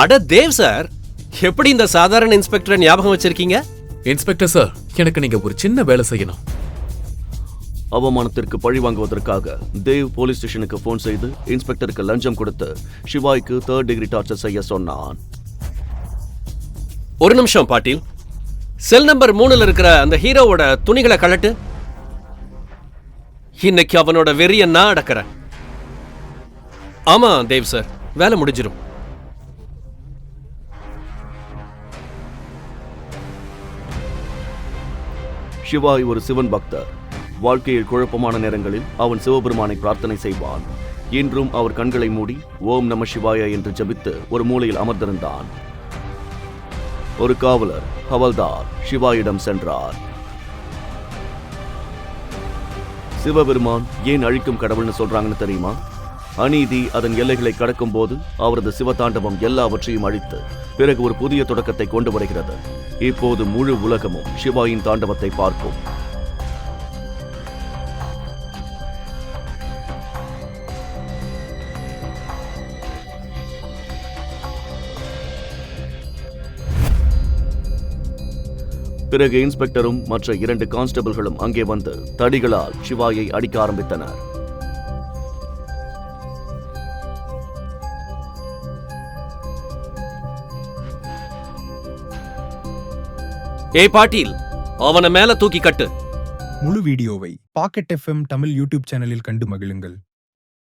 அட தேவ் சார் எப்படி இந்த சாதாரண இன்ஸ்பெக்டரை ஞாபகம் வச்சிருக்கீங்க? இன்ஸ்பெக்டர் சார் எனக்கு நீங்க ஒரு சின்ன வேலை செய்யணும். அவமானத்திற்கு பழி வாங்குவதற்காக தேவ் போலீஸ் ஸ்டேஷனுக்கு ஃபோன் செய்து இன்ஸ்பெக்டருக்கு லஞ்சம் கொடுத்து சிவாய்க்கு தேர்ட் டிகிரி டார்ச்சர் செய்ய சொன்னான். ஒரு நிமிஷம் பாட்டீல். செல் நம்பர் மூணுல இருக்கிற அந்த ஹீரோவோட துணிகளை கழட்டு. இன்னைக்கு அவனோட வெறிய நான் அடக்கிறேன். ஆமா தேவ் சார் வேலை முடிஞ்சிரும். சிவாய் ஒரு சிவன் பக்தர். வாழ்க்கையில் குழப்பமான நேரங்களில் அவன் சிவபெருமானை பிரார்த்தனை செய்வான். இன்றும் அவர் கண்களை மூடி ஓம் நம சிவாய என்று ஜபித்து ஒரு மூலையில் அமர்ந்திருந்தான். ஒரு காவலர் ஹவல்தார் சிவாயிடம் சென்றார். சிவபெருமான் ஏன் அழிக்கும் கடவுள்னு சொல்றாங்கன்னு தெரியுமா? அநீதி அதன் எல்லைகளை கடக்கும் போது அவரது சிவதாண்டவம் எல்லாவற்றையும் அழித்து பிறகு ஒரு புதிய தொடக்கத்தை கொண்டு வருகிறது இப்போது முழு உலகமும் சிவாயின் தாண்டவத்தை பார்க்கும். பிறகு இன்ஸ்பெக்டரும் மற்ற இரண்டு கான்ஸ்டபிள்களும் அங்கே வந்து தடிகளால் சிவாயை அடிக்க ஆரம்பித்தனர். ஏய் பாட்டீல் அவனை மேல தூக்கி கட்டு. முழு வீடியோவை பாக்கெட் எஃப்எம் தமிழ் யூடியூப் சேனலில் கண்டு மகிழுங்கள்.